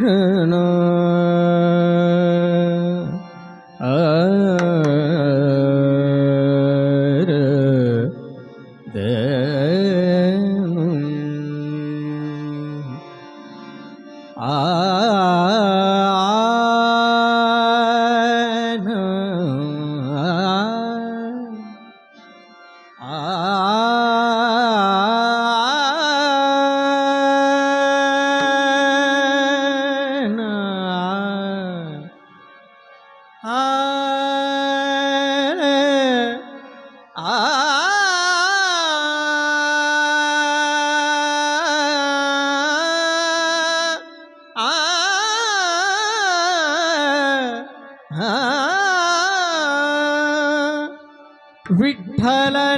ரணா ಆ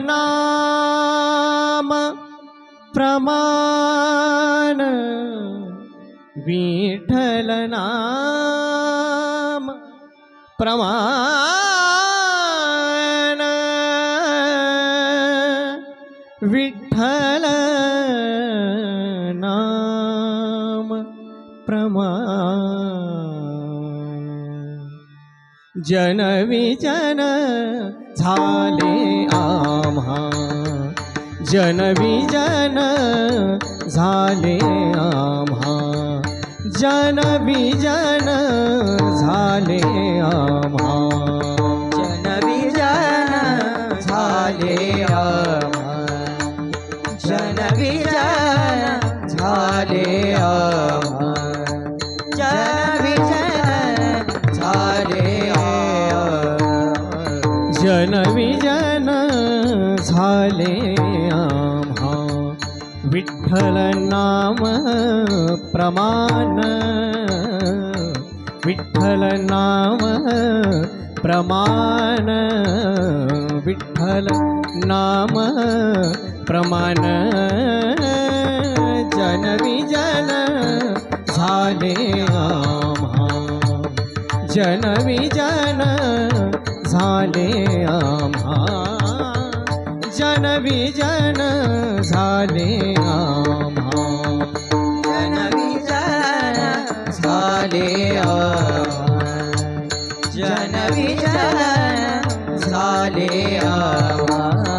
नाम प्रमाण विठ्ठल नाम प्रमाण विठ्ठल नाम प्रमाण। जनविजन झाले आम्हा. जनविजन झाले आम्हा. जनविजन झाले आम्हा. आम्हा नाम प्रमाण। विठ्ठल नाम प्रमाण। विठ्ठल नाम प्रमाण। जनविजन झाले आम्हा जनविजन झाले आम्हा जनविजन झाले आम्हा। जनविजन झाले जनविजन झाले आम्हा।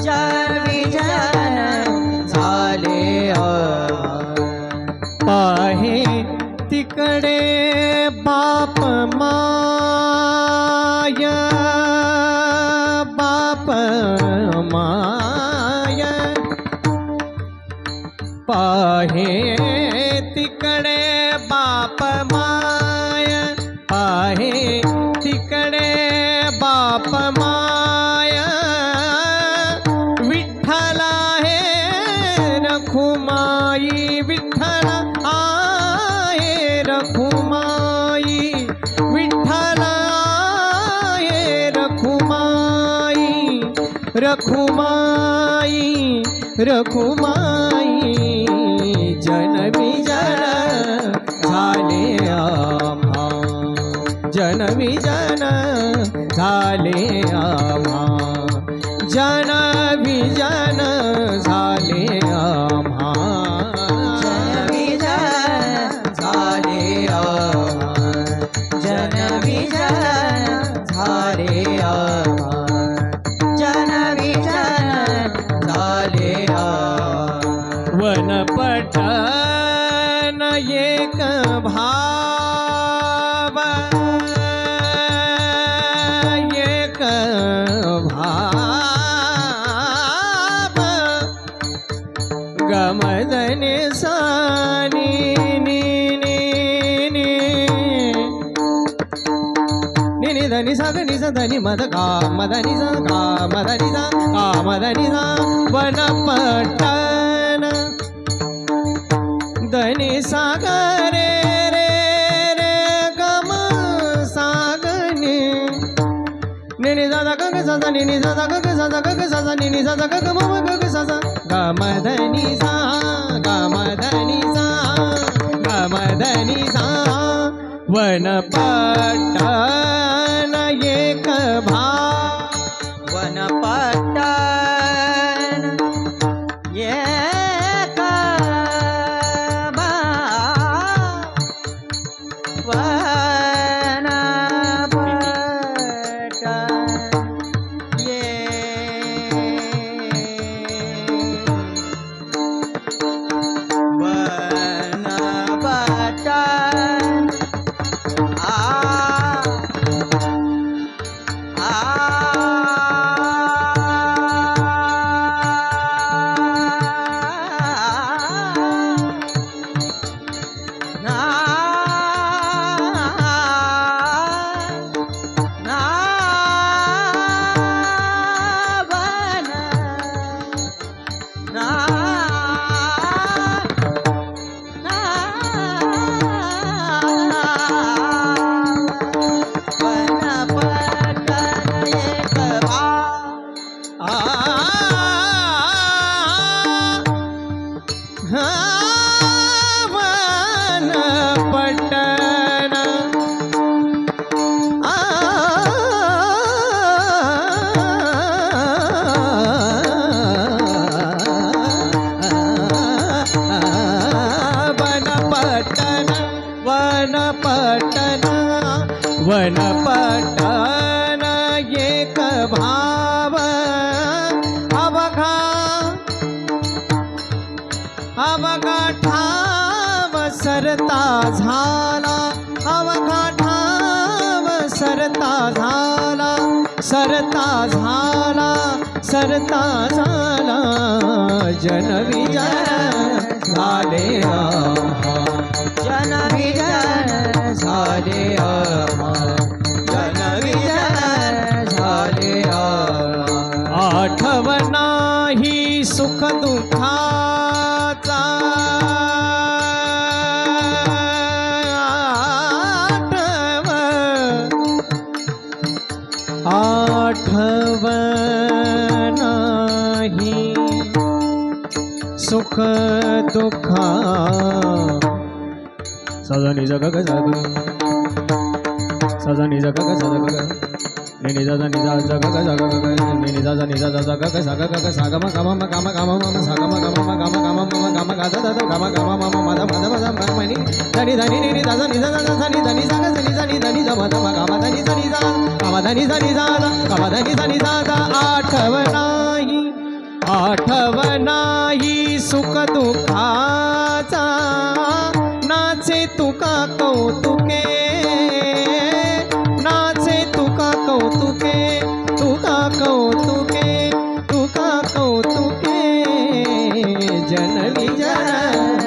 जनविजन झाले पाहे तिकडे पाहे तिकडे बाप माय पाहे तिकडे बाप माय. विठ्ठल आहे रखुमाई विठ्ठल आहे रखुमाई. विठ्ठल आहे रखुमाई रखुमाई रखुमाई. जन विजन झाले आम्हा. जन विजन झाले आ గమదని సాని నిదని సగ నిజ దని మద కామదని స కామదని స కామదని స వన పట్టణ దని సాగరే రే రే గమ సాగని. నిని సద గగ సద నిని సద గగ సద గగ సద నిని సద గగ మమ గగ సద గమదని సా గమదని సా గమదని సా వనపట్ట Huh? अवघाठा सरता झाला. अवघाठा सरता झाला. सरता झाला. सरता झाला. जनविजय झाले जनविजय झाले सुख दुःखा सदा निज गग जग सदा निज गग सदा गग नि निजा जा निजा जा गग जा गग नि निजा जा निजा जा जा गग सा गग ग सा गम म गम गम म सा गम गम म गम गम म गम ग द द गम गम म म मद मद मद म म नि धनि धनि नि नि द द नि द द द नि धनि सा ग स नि नि द म द म गम धनि सा नि गम धनि सा नि गम धनि सा नि द आठवणाही आठवणाही सुख दुःखाचा नाचे तुका कौतुके